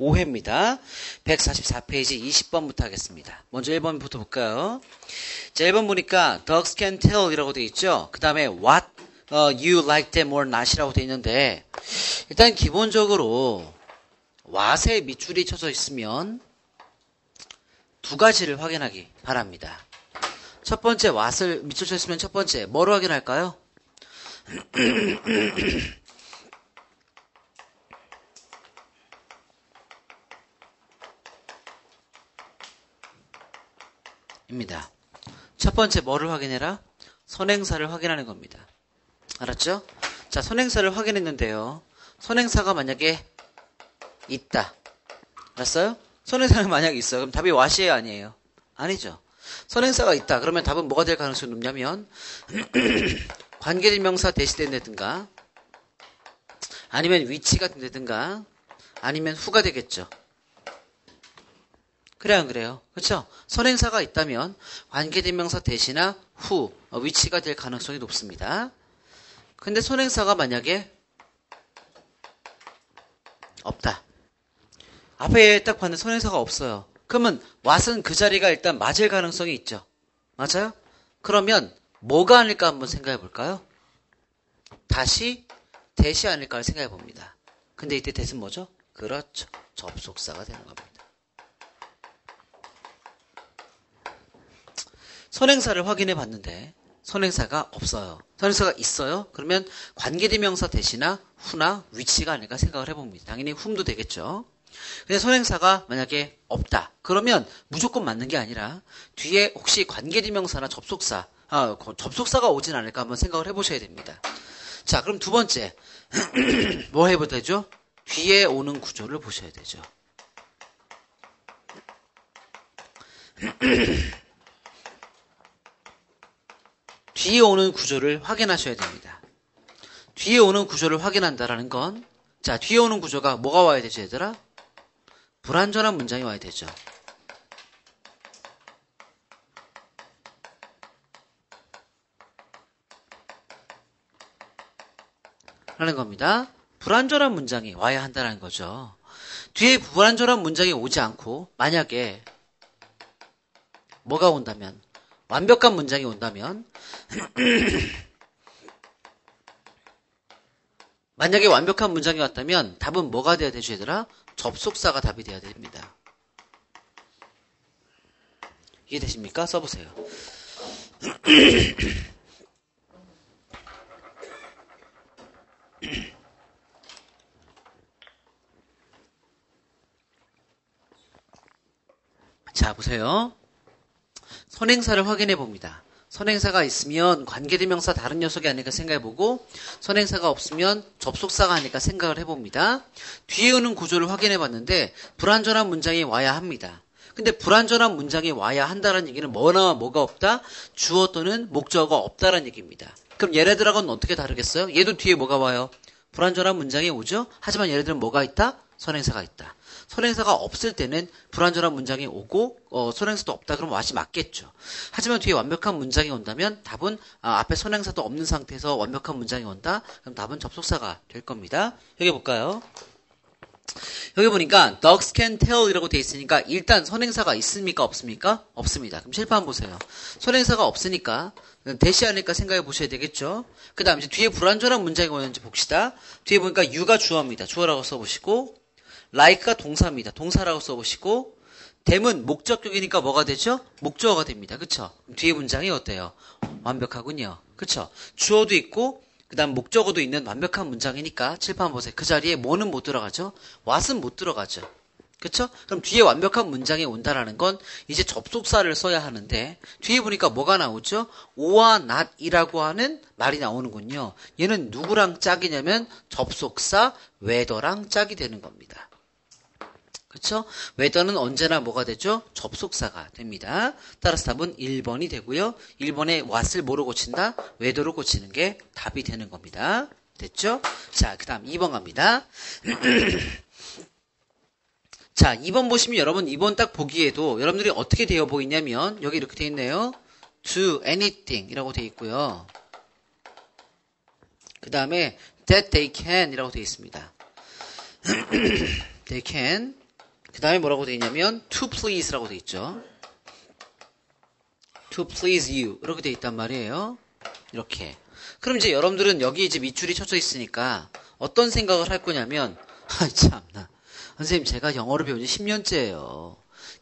5회입니다. 144페이지 20번부터 하겠습니다. 먼저 1번부터 볼까요? 자, 1번 보니까 dogs can tell 이라고 되어 있죠. 그 다음에 what uh, you like them or not이라고 되어 있는데 일단 기본적으로 what에 밑줄이 쳐져 있으면 두 가지를 확인하기 바랍니다. 첫 번째 what을 밑줄 쳐 있으면 첫 번째 뭐로 확인할까요? 입니다. 첫 번째 뭐를 확인해라? 선행사를 확인하는 겁니다. 알았죠? 자, 선행사를 확인했는데요. 선행사가 만약에 있다. 알았어요? 선행사가 만약에 있어요. 그럼 답이 와시에요 아니에요? 아니죠. 선행사가 있다. 그러면 답은 뭐가 될 가능성이 높냐면 관계대명사 대시된다든가 아니면 위치가 된다든가 아니면 후가 되겠죠. 그래요, 안 그래요? 그렇죠? 선행사가 있다면 관계대명사 대시나 후 어, 위치가 될 가능성이 높습니다. 근데 선행사가 만약에 없다. 앞에 딱 봤는데 선행사가 없어요. 그러면 왓은 그 자리가 일단 맞을 가능성이 있죠. 맞아요? 그러면 뭐가 아닐까 한번 생각해 볼까요? 다시 대시 아닐까 생각해 봅니다. 근데 이때 대신 뭐죠? 그렇죠. 접속사가 되는 겁니다. 선행사를 확인해 봤는데 선행사가 없어요. 선행사가 있어요? 그러면 관계대명사 대시나 후나 위치가 아닐까 생각을 해봅니다. 당연히 훔도 되겠죠. 근데 선행사가 만약에 없다. 그러면 무조건 맞는 게 아니라 뒤에 혹시 관계대명사나 접속사, 아, 접속사가 오진 않을까 한번 생각을 해보셔야 됩니다. 자, 그럼 두 번째 뭐 해봐야 되죠? 뒤에 오는 구조를 보셔야 되죠. 뒤에 오는 구조를 확인하셔야 됩니다. 뒤에 오는 구조를 확인한다라는 건, 자, 뒤에 오는 구조가 뭐가 와야 되죠, 얘들아? 불완전한 문장이 와야 되죠. 라는 겁니다. 불완전한 문장이 와야 한다는 거죠. 뒤에 불완전한 문장이 오지 않고 만약에 뭐가 온다면 완벽한 문장이 온다면 만약에 완벽한 문장이 왔다면 답은 뭐가 돼야 되죠, 얘들아? 접속사가 답이 돼야 됩니다. 이해되십니까? 써보세요. 자, 보세요. 선행사를 확인해 봅니다. 선행사가 있으면 관계대명사 다른 녀석이 아닐까 생각해보고 선행사가 없으면 접속사가 아닐까 생각을 해봅니다. 뒤에 오는 구조를 확인해봤는데 불완전한 문장이 와야 합니다. 근데 불완전한 문장이 와야 한다는 얘기는 뭐나 뭐가 없다? 주어 또는 목적어가 없다는 얘기입니다. 그럼 얘네들하고는 어떻게 다르겠어요? 얘도 뒤에 뭐가 와요? 불완전한 문장이 오죠? 하지만 얘네들은 뭐가 있다? 선행사가 있다. 선행사가 없을 때는 불완전한 문장이 오고 어, 선행사도 없다 그러면 왓이 맞겠죠. 하지만 뒤에 완벽한 문장이 온다면 답은 아, 앞에 선행사도 없는 상태에서 완벽한 문장이 온다. 그럼 답은 접속사가 될 겁니다. 여기 볼까요? 여기 보니까 dogs can tell 이라고 되어 있으니까 일단 선행사가 있습니까 없습니까? 없습니다. 그럼 실판 보세요. 선행사가 없으니까 대시 아닐까 생각해 보셔야 되겠죠. 그 다음 이제 뒤에 불완전한 문장이 오는지 봅시다. 뒤에 보니까 you가 주어입니다. 주어라고 써보시고 like가 동사입니다. 동사라고 써보시고 댐은 목적격이니까 뭐가 되죠? 목적어가 됩니다. 그쵸? 뒤에 문장이 어때요? 완벽하군요. 그쵸? 주어도 있고 그 다음 목적어도 있는 완벽한 문장이니까 칠판 보세요. 그 자리에 뭐는 못 들어가죠? what은 못 들어가죠. 그쵸? 그럼 뒤에 완벽한 문장이 온다라는 건 이제 접속사를 써야 하는데 뒤에 보니까 뭐가 나오죠? 오와 not이라고 하는 말이 나오는군요. 얘는 누구랑 짝이냐면 접속사 whether랑 짝이 되는 겁니다. 그쵸? whether는 언제나 뭐가 되죠? 접속사가 됩니다. 따라서 답은 1번이 되고요. 1번에 what을 뭐로 고친다? whether로 고치는 게 답이 되는 겁니다. 됐죠? 자, 그 다음 2번 갑니다. 자, 2번 보시면 여러분 2번 딱 보기에도 여러분들이 어떻게 되어 보이냐면 여기 이렇게 되어 있네요. do anything 이라고 되어 있고요. 그 다음에 that they can 이라고 되어 있습니다. they can 그 다음에 뭐라고 돼 있냐면 to please라고 돼 있죠. to please you 이렇게 돼 있단 말이에요. 이렇게. 그럼 이제 여러분들은 여기 이제 밑줄이 쳐져 있으니까 어떤 생각을 할 거냐면 아 참나 선생님 제가 영어를 배운 지 10년째예요.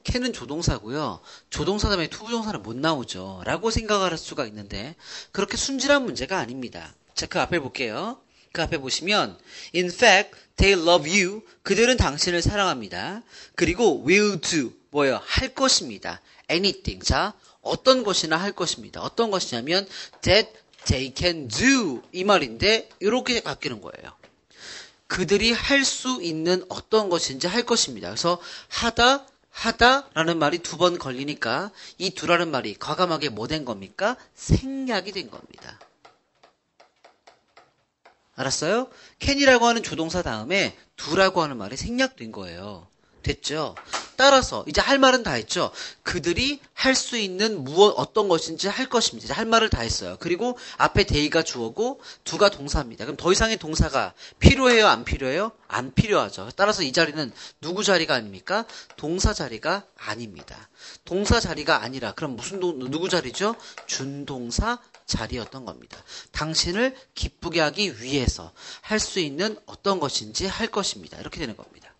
캔은 조동사고요. 조동사 다음에 투부정사는 못 나오죠. 라고 생각을 할 수가 있는데 그렇게 순진한 문제가 아닙니다. 자, 그 앞에 볼게요. 그 앞에 보시면 In fact, they love you. 그들은 당신을 사랑합니다. 그리고 will do. 뭐예요? 할 것입니다. anything. 자, 어떤 것이나 할 것입니다. 어떤 것이냐면 that they can do. 이 말인데 이렇게 바뀌는 거예요. 그들이 할 수 있는 어떤 것인지 할 것입니다. 그래서 하다, 하다라는 말이 두 번 걸리니까 이 두라는 말이 과감하게 뭐 된 겁니까? 생략이 된 겁니다. 알았어요? 캔이라고 하는 조동사 다음에 두라고 하는 말이 생략된 거예요. 됐죠? 따라서 이제 할 말은 다 했죠. 그들이 할 수 있는 무엇 어떤 것인지 할 것입니다. 할 말을 다 했어요. 그리고 앞에 데이가 주어고 두가 동사입니다. 그럼 더 이상의 동사가 필요해요, 안 필요해요? 안 필요하죠. 따라서 이 자리는 누구 자리가 아닙니까? 동사 자리가 아닙니다. 동사 자리가 아니라 그럼 무슨 동, 누구 자리죠? 준동사 자리였던 겁니다. 당신을 기쁘게 하기 위해서 할 수 있는 어떤 것인지 할 것입니다. 이렇게 되는 겁니다.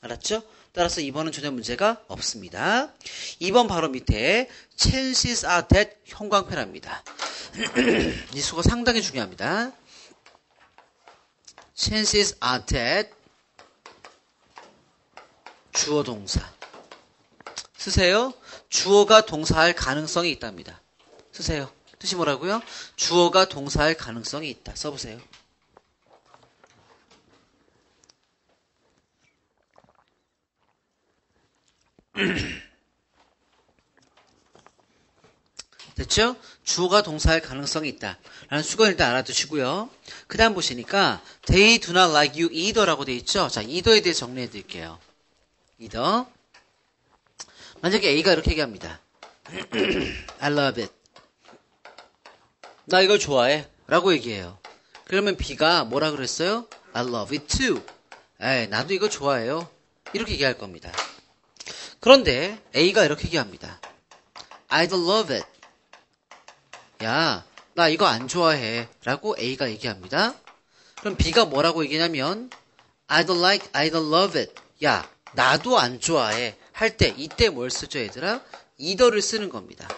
알았죠? 따라서 2번은 전혀 문제가 없습니다. 2번 바로 밑에 chances are that 형광펜합니다. 이 수가 상당히 중요합니다. chances are that 주어 동사 쓰세요. 주어가 동사할 가능성이 있답니다. 쓰세요. 뜻이 뭐라고요? 주어가 동사할 가능성이 있다. 써보세요. 됐죠? 주어가 동사할 가능성이 있다. 라는 수건 일단 알아두시고요. 그 다음 보시니까 they do not like you either라고 돼 있죠? 자, either에 대해 정리해 드릴게요. either. 만약에 A가 이렇게 얘기합니다. I love it. 나 이걸 좋아해. 라고 얘기해요. 그러면 B가 뭐라 그랬어요? I love it too. 에이, 나도 이거 좋아해요. 이렇게 얘기할 겁니다. 그런데 A가 이렇게 얘기합니다. I don't love it. 야, 나 이거 안 좋아해. 라고 A가 얘기합니다. 그럼 B가 뭐라고 얘기냐면 I don't like, I don't love it. 야, 나도 안 좋아해. 할 때, 이때 뭘 쓰죠, 얘들아? 이더를 쓰는 겁니다.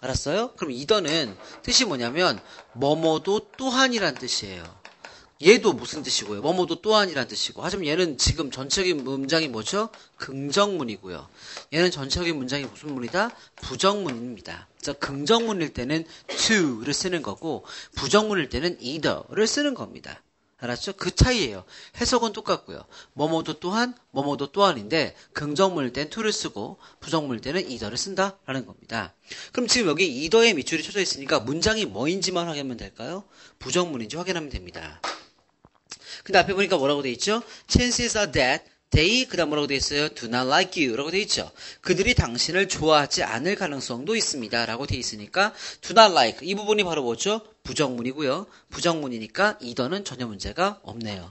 알았어요? 그럼 이더는 뜻이 뭐냐면 뭐뭐도 또한이란 뜻이에요. 얘도 무슨 뜻이고요? 뭐뭐도 또한이란 뜻이고. 하지만 얘는 지금 전체적인 문장이 뭐죠? 긍정문이고요. 얘는 전체적인 문장이 무슨 문이다? 부정문입니다. 그래서 긍정문일 때는 to를 쓰는 거고 부정문일 때는 either를 쓰는 겁니다. 알았죠? 그 차이예요. 해석은 똑같고요. 뭐뭐도 또한, 뭐뭐도 또한인데 긍정문일 땐 to를 쓰고 부정문일 때는 either를 쓴다라는 겁니다. 그럼 지금 여기 either에 밑줄이 쳐져 있으니까 문장이 뭐인지만 확인하면 될까요? 부정문인지 확인하면 됩니다. 근데 앞에 보니까 뭐라고 돼 있죠? Chances are that they 그다음 뭐라고 돼 있어요? Do not like you라고 돼 있죠. 그들이 당신을 좋아하지 않을 가능성도 있습니다라고 돼 있으니까 do not like 이 부분이 바로 뭐죠? 부정문이고요. 부정문이니까 이더는 전혀 문제가 없네요.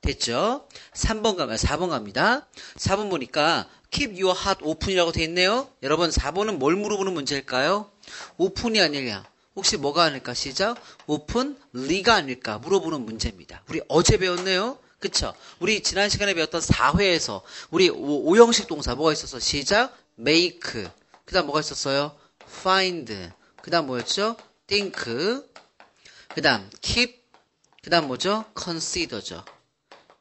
됐죠? 3번 가면 4번 갑니다. 4번 보니까 keep your heart open이라고 돼 있네요. 여러분 4번은 뭘 물어보는 문제일까요? 오픈이 아니냐? 혹시 뭐가 아닐까? 시작. 오픈 리가 아닐까? 물어보는 문제입니다. 우리 어제 배웠네요. 그쵸? 우리 지난 시간에 배웠던 4회에서 우리 오, 형식 동사 뭐가 있었어? 시작. make. 그 다음 뭐가 있었어요? find. 그 다음 뭐였죠? Think. 그 다음 keep. 그 다음 뭐죠? consider죠.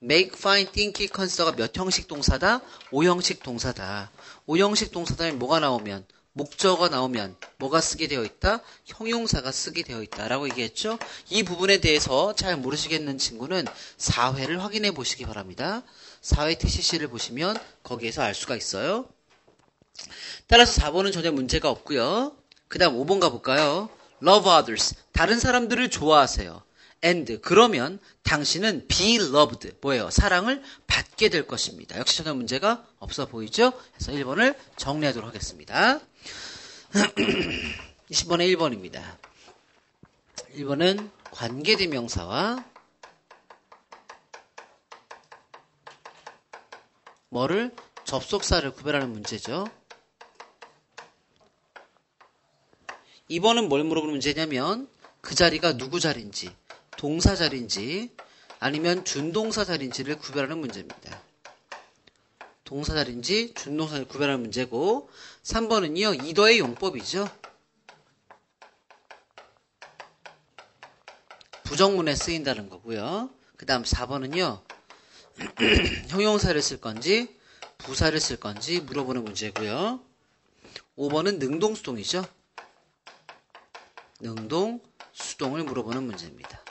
make, find, think, consider가 몇 형식 동사다? 5형식 동사다. 5형식 동사다면 뭐가 나오면? 목적어가 나오면 뭐가 쓰게 되어 있다? 형용사가 쓰게 되어 있다라고 얘기했죠. 이 부분에 대해서 잘 모르시겠는 친구는 4회를 확인해 보시기 바랍니다. 4회 TCC를 보시면 거기에서 알 수가 있어요. 따라서 4번은 전혀 문제가 없고요. 그 다음 5번 가볼까요? Love others. 다른 사람들을 좋아하세요. and 그러면 당신은 be loved 뭐예요? 사랑을 받게 될 것입니다. 역시 전혀 문제가 없어 보이죠? 그래서 1번을 정리하도록 하겠습니다. 20번에 1번입니다. 1번은 관계대명사와 뭐를 접속사를 구별하는 문제죠. 2번은 뭘 물어보는 문제냐면 그 자리가 누구 자리인지, 동사 자리인지 아니면 준동사 자리인지를 구별하는 문제입니다. 동사 자리인지 준동사를 구별하는 문제고 3번은요. 이더의 용법이죠. 부정문에 쓰인다는 거고요. 그 다음 4번은요. 형용사를 쓸 건지 부사를 쓸 건지 물어보는 문제고요. 5번은 능동수동이죠. 능동, 수동을 물어보는 문제입니다.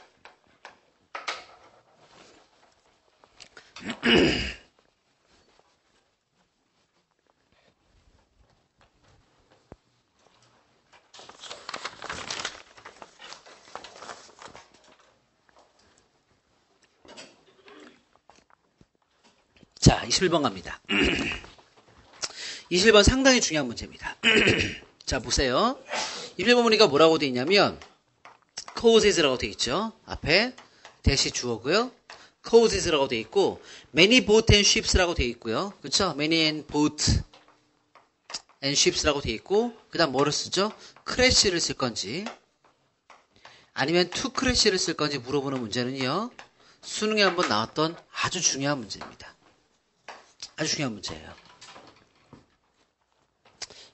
자, 21번 갑니다. 21번 상당히 중요한 문제입니다. 자, 보세요. 21번 보니까 뭐라고 되어 있냐면, causes라고 되어 있죠. 앞에 대시 주어고요. causes라고 되어 있고, many boat and ships라고 되어 있고요. 그쵸? many and boat and ships라고 되어 있고, 그 다음 뭐를 쓰죠? crash를 쓸 건지, 아니면 to crash를 쓸 건지 물어보는 문제는요. 수능에 한번 나왔던 아주 중요한 문제입니다. 아주 중요한 문제예요.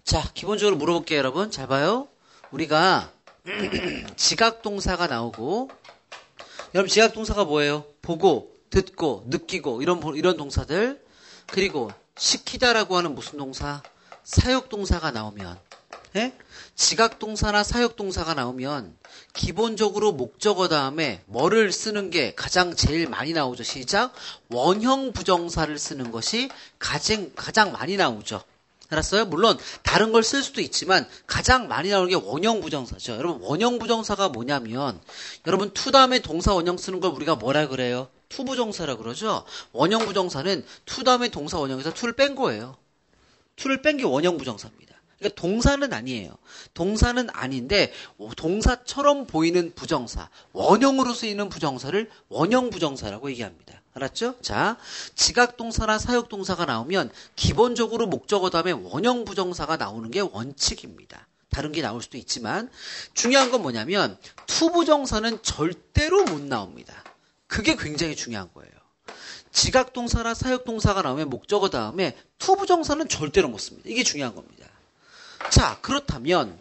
자, 기본적으로 물어볼게요, 여러분. 잘 봐요. 우리가 지각동사가 나오고, 여러분 지각동사가 뭐예요? 보고, 듣고, 느끼고 이런 이런 동사들 그리고 시키다라고 하는 무슨 동사? 사역동사가 나오면, 예? 지각동사나 사역동사가 나오면 기본적으로 목적어 다음에 뭐를 쓰는 게 가장 제일 많이 나오죠. 시작. 원형 부정사를 쓰는 것이 가장, 가장 많이 나오죠. 알았어요? 물론 다른 걸 쓸 수도 있지만 가장 많이 나오는 게 원형 부정사죠. 여러분 원형 부정사가 뭐냐면 여러분 투 다음에 동사 원형 쓰는 걸 우리가 뭐라 그래요? 투 부정사라 그러죠. 원형 부정사는 투 다음에 동사 원형에서 투를 뺀 거예요. 투를 뺀 게 원형 부정사입니다. 그러니까 동사는 아니에요. 동사는 아닌데 동사처럼 보이는 부정사, 원형으로 쓰이는 부정사를 원형 부정사라고 얘기합니다. 알았죠? 자, 지각동사나 사역동사가 나오면 기본적으로 목적어 다음에 원형 부정사가 나오는 게 원칙입니다. 다른 게 나올 수도 있지만 중요한 건 뭐냐면 투부정사는 절대로 못 나옵니다. 그게 굉장히 중요한 거예요. 지각동사나 사역동사가 나오면 목적어 다음에 투부정사는 절대로 못 씁니다. 이게 중요한 겁니다. 자, 그렇다면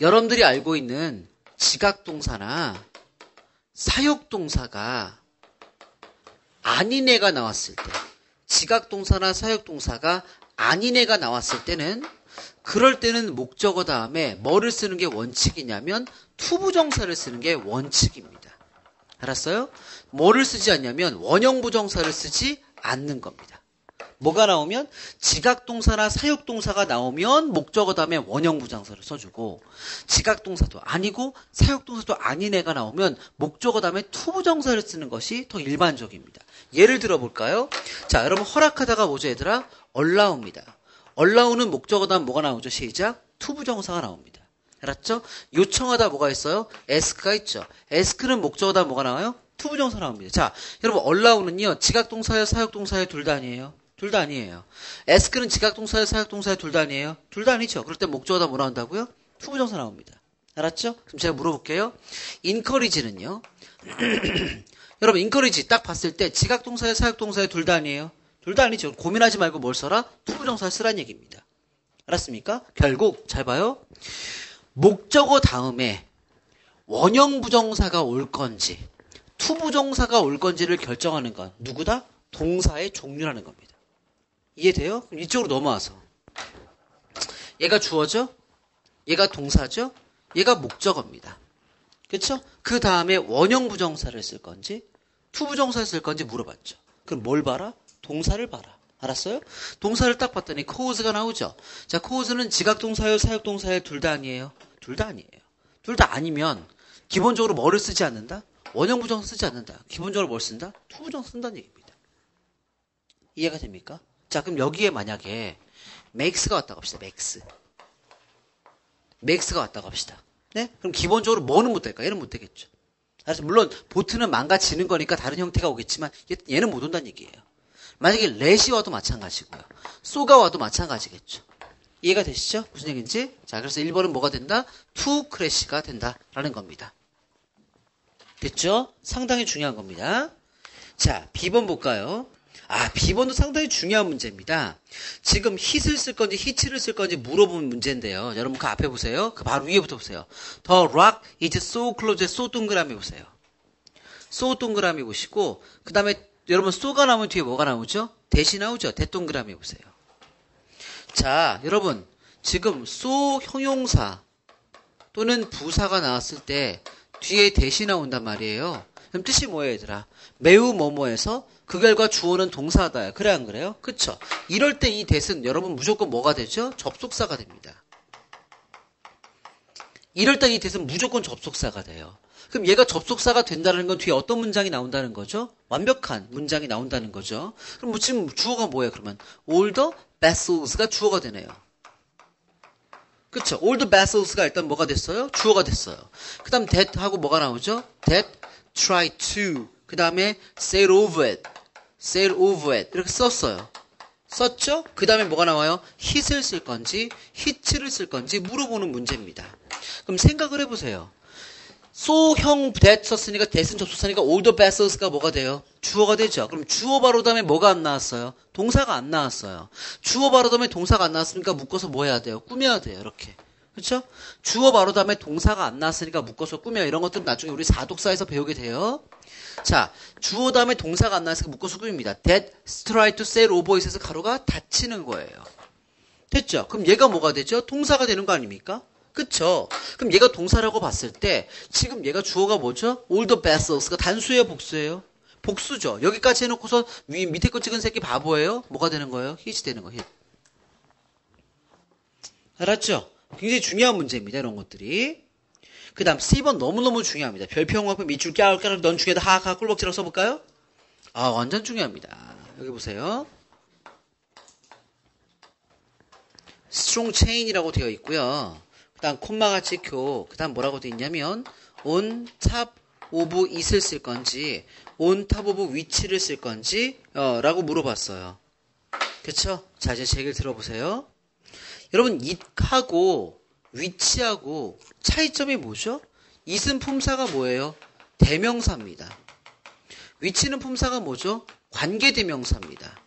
여러분들이 알고 있는 지각동사나 사역동사가 아닌 애가 나왔을 때, 지각동사나 사역동사가 아닌 애가 나왔을 때는 그럴 때는 목적어 다음에 뭐를 쓰는 게 원칙이냐면 투부정사를 쓰는 게 원칙입니다. 알았어요? 뭐를 쓰지 않냐면 원형부정사를 쓰지 않는 겁니다. 뭐가 나오면 지각동사나 사역동사가 나오면 목적어 다음에 원형부정사를 써주고 지각동사도 아니고 사역동사도 아닌 애가 나오면 목적어 다음에 투부정사를 쓰는 것이 더 일반적입니다. 예를 들어 볼까요? 자, 여러분 허락하다가 뭐죠, 얘들아? 얼라옵니다. 얼라우는 목적어 다음 뭐가 나오죠? 시작. 투부정사가 나옵니다. 알았죠? 요청하다 뭐가 있어요? 에스크가 있죠. 에스크는 목적어 다음 뭐가 나와요? 투부정사 나옵니다. 자, 여러분 얼라우는요. 지각동사예요, 사역동사예요, 둘 다 아니에요. 둘 다 아니에요. 에스크는 지각동사예요, 사역동사예요, 둘 다 아니에요. 둘 다 아니죠. 그럴 때 목적어 다음 뭐 나온다고요? 투부정사 나옵니다. 알았죠? 그럼 제가 물어볼게요. 인커리지는요. 여러분 인커리지 딱 봤을 때 지각동사예요, 사역동사예요, 둘 다 아니에요. 둘 다 아니죠. 고민하지 말고 뭘 써라? 투부정사를 쓰란 얘기입니다. 알았습니까? 결국 잘 봐요. 목적어 다음에 원형 부정사가 올 건지 투부정사가 올 건지를 결정하는 건 누구다? 동사의 종류라는 겁니다. 이해돼요? 이쪽으로 넘어와서 얘가 주어죠? 얘가 동사죠? 얘가 목적어입니다. 그렇죠? 그 다음에 원형 부정사를 쓸 건지 투부정사를 쓸 건지 물어봤죠. 그럼 뭘 봐라? 동사를 봐라. 알았어요? 동사를 딱 봤더니 cause가 나오죠. 자, cause는 지각동사요, 사역동사요, 둘 다 아니에요. 둘 다 아니에요. 둘 다 아니면 기본적으로 뭐를 쓰지 않는다? 원형 부정사 쓰지 않는다. 기본적으로 뭘 쓴다? 투부정사 쓴다는 얘기입니다. 이해가 됩니까? 자, 그럼 여기에 만약에 makes가 왔다고 합시다. makes. makes가 왔다고 합시다. 네? 그럼 기본적으로 뭐는 못 될까? 얘는 못 되겠죠. 그래서 물론 보트는 망가지는 거니까 다른 형태가 오겠지만 얘 는 못 온다는 얘기예요. 만약에 let이 와도 마찬가지고요. 쏘가 와도 마찬가지겠죠. 이해가 되시죠? 무슨 얘기인지? 자, 그래서 1번은 뭐가 된다? to crash가 된다라는 겁니다. 됐죠? 상당히 중요한 겁니다. 자, B번 볼까요? 아, B번도 상당히 중요한 문제입니다. 지금 hit을 쓸 건지 hit를 쓸 건지 물어보는 문제인데요. 여러분 그 앞에 보세요. 그 바로 위에부터 보세요. The rock is so close, so 동그라미 보세요. so 동그라미 보시고 그 다음에 여러분 so가 나오면 뒤에 뭐가 나오죠? 대시 나오죠? 대동그라미 보세요. 자, 여러분 지금 so 형용사 또는 부사가 나왔을 때 뒤에 대시 나온단 말이에요. 그럼 뜻이 뭐예요, 얘들아? 매우 뭐뭐해서 그 결과 주어는 동사다. 그래 안 그래요? 그쵸? 이럴 때 이 대은 여러분 무조건 뭐가 되죠? 접속사가 됩니다. 이럴 때 이 대은 무조건 접속사가 돼요. 그럼 얘가 접속사가 된다는 건 뒤에 어떤 문장이 나온다는 거죠? 완벽한 문장이 나온다는 거죠. 그럼 뭐 지금 주어가 뭐예요? 그러면 the vessels가 주어가 되네요. 그쵸? all the vessels가 일단 뭐가 됐어요? 주어가 됐어요. 그 다음 that 하고 뭐가 나오죠? that try to 그 다음에 sail over it sail over it 이렇게 썼어요. 썼죠? 그 다음에 뭐가 나와요? hit을 쓸 건지 hit를 쓸 건지 물어보는 문제입니다. 그럼 생각을 해보세요. 소형 that 썼으니까 that은 접속사니까 all the vessels가 뭐가 돼요? 주어가 되죠. 그럼 주어 바로 다음에 뭐가 안 나왔어요? 동사가 안 나왔어요. 주어 바로 다음에 동사가 안 나왔으니까 묶어서 뭐 해야 돼요? 꾸며야 돼요. 이렇게. 그렇죠? 주어 바로 다음에 동사가 안 나왔으니까 묶어서 꾸며 이런 것들은 나중에 우리 사독사에서 배우게 돼요. 자, 주어 다음에 동사가 안 나왔으니까 묶어서 꾸밉니다. That try to sail over it에서 가로가 닫히는 거예요. 됐죠? 그럼 얘가 뭐가 되죠? 동사가 되는 거 아닙니까? 그쵸? 그럼 얘가 동사라고 봤을 때 지금 얘가 주어가 뭐죠? all the vessels가 단수예요, 복수예요? 복수죠. 여기까지 해놓고서 위 밑에 거 찍은 새끼 바보예요? 뭐가 되는 거예요? hit이 되는 거예요. 알았죠? 굉장히 중요한 문제입니다. 이런 것들이. 그 다음 C번 너무너무 중요합니다. 별표 앞에 밑줄 깨알 깨알 넌 중에다 하하 꿀벅지라고 써볼까요? 아 완전 중요합니다. 여기 보세요. strong chain이라고 되어 있고요. 그 다음 콤마가 찍혀 그 다음 뭐라고 되어 있냐면 on top of it을 쓸 건지 on top of which를 쓸 건지 어, 라고 물어봤어요. 그쵸? 자 이제 제 얘기를 들어보세요. 여러분 it하고 위치하고 차이점이 뭐죠? it은 품사가 뭐예요? 대명사입니다. 위치는 품사가 뭐죠? 관계대명사입니다.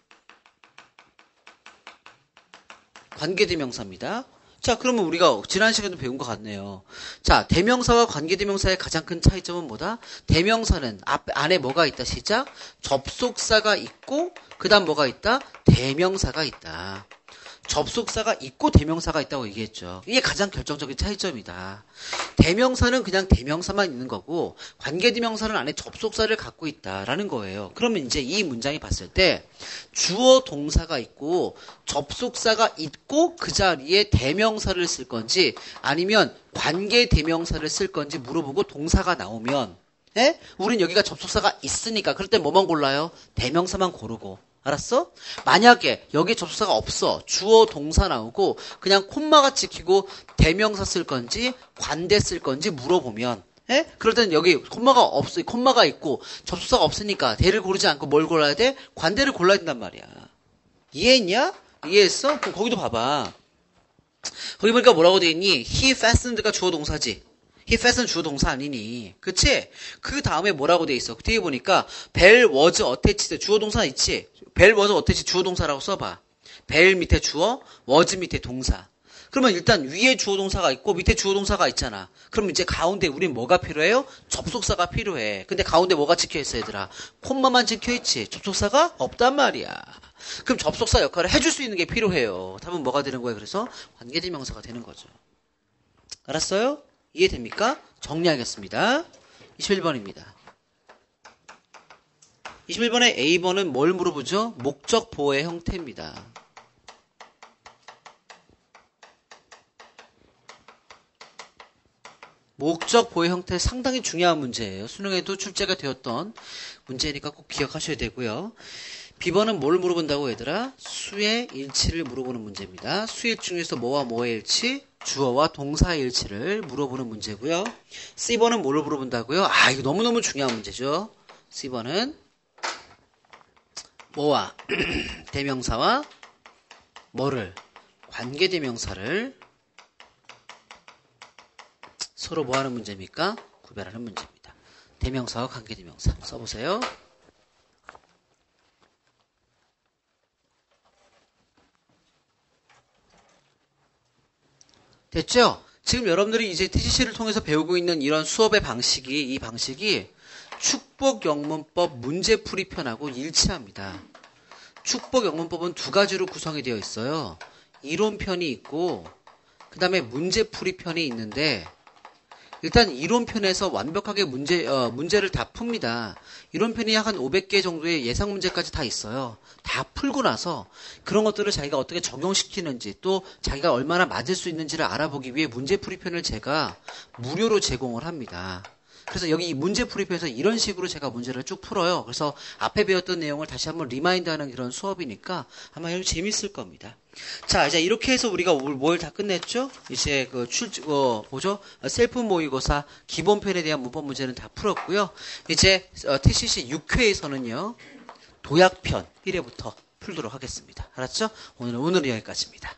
관계대명사입니다. 자, 그러면 우리가 지난 시간에도 배운 것 같네요. 자, 대명사와 관계대명사의 가장 큰 차이점은 뭐다? 대명사는 앞, 안에 뭐가 있다? 시작. 접속사가 있고, 그 다음 뭐가 있다? 대명사가 있다. 접속사가 있고 대명사가 있다고 얘기했죠. 이게 가장 결정적인 차이점이다. 대명사는 그냥 대명사만 있는 거고 관계대명사는 안에 접속사를 갖고 있다라는 거예요. 그러면 이제 이 문장이 봤을 때 주어 동사가 있고 접속사가 있고 그 자리에 대명사를 쓸 건지 아니면 관계대명사를 쓸 건지 물어보고 동사가 나오면 예? 우린 여기가 접속사가 있으니까 그럴 때 뭐만 골라요? 대명사만 고르고 알았어? 만약에 여기 접속사가 없어. 주어 동사 나오고 그냥 콤마가 찍히고 대명사 쓸 건지 관대 쓸 건지 물어보면 예? 그럴 때는 여기 콤마가 없어. 콤마가 있고 접속사가 없으니까 대를 고르지 않고 뭘 골라야 돼? 관대를 골라야 된단 말이야. 이해했냐? 이해했어? 그럼 거기도 봐봐. 거기 보니까 뭐라고 돼 있니? He fastened가 주어 동사지. he fasten 주어 동사 아니니. 그치? 그 다음에 뭐라고 돼 있어? 뒤에 보니까 bell was attached 주어 동사 있지? Bell was attached 주어 동사라고 써봐. bell 밑에 주어, was 밑에 동사. 그러면 일단 위에 주어 동사가 있고 밑에 주어 동사가 있잖아. 그럼 이제 가운데 우린 뭐가 필요해요? 접속사가 필요해. 근데 가운데 뭐가 찍혀 있어 얘들아? 콤마만 찍혀 있지. 접속사가 없단 말이야. 그럼 접속사 역할을 해줄 수 있는 게 필요해요. 답은 뭐가 되는 거예요? 그래서 관계대명사가 되는 거죠. 알았어요? 이해됩니까? 정리하겠습니다. 21번입니다. 21번의 A번은 뭘 물어보죠? 목적 보호의 형태입니다. 목적 보호 형태 상당히 중요한 문제예요. 수능에도 출제가 되었던 문제니까 꼭 기억하셔야 되고요. B번은 뭘 물어본다고 얘들아? 수의 일치를 물어보는 문제입니다. 수일 중에서 뭐와 뭐의 일치? 주어와 동사의 일치를 물어보는 문제고요. C번은 뭘 물어본다고요? 아, 이거 너무너무 중요한 문제죠. C번은 뭐와 대명사와 뭐를 관계대명사를 서로 뭐 하는 문제입니까? 구별하는 문제입니다. 대명사와 관계대명사 써보세요. 됐죠? 지금 여러분들이 이제 TCC를 통해서 배우고 있는 이런 수업의 방식이, 이 방식이 축복 영문법 문제풀이 편하고 일치합니다. 축복 영문법은 두 가지로 구성이 되어 있어요. 이론편이 있고, 그 다음에 문제풀이 편이 있는데, 일단 이론편에서 완벽하게 문제, 어, 문제를 다 풉니다. 이론편이 약 한 500개 정도의 예상 문제까지 다 있어요. 다 풀고 나서 그런 것들을 자기가 어떻게 적용시키는지 또 자기가 얼마나 맞을 수 있는지를 알아보기 위해 문제풀이 편을 제가 무료로 제공을 합니다. 그래서 여기 이 문제 풀이편에서 이런 식으로 제가 문제를 쭉 풀어요. 그래서 앞에 배웠던 내용을 다시 한번 리마인드하는 그런 수업이니까 아마 이거 재밌을 겁니다. 자, 이제 이렇게 해서 우리가 뭘 다 끝냈죠? 이제 그 출, 어, 뭐죠? 셀프 모의고사 기본편에 대한 문법 문제는 다 풀었고요. 이제 어, TCC 6회에서는요, 도약편 1회부터 풀도록 하겠습니다. 알았죠? 오늘은 오늘은 여기까지입니다.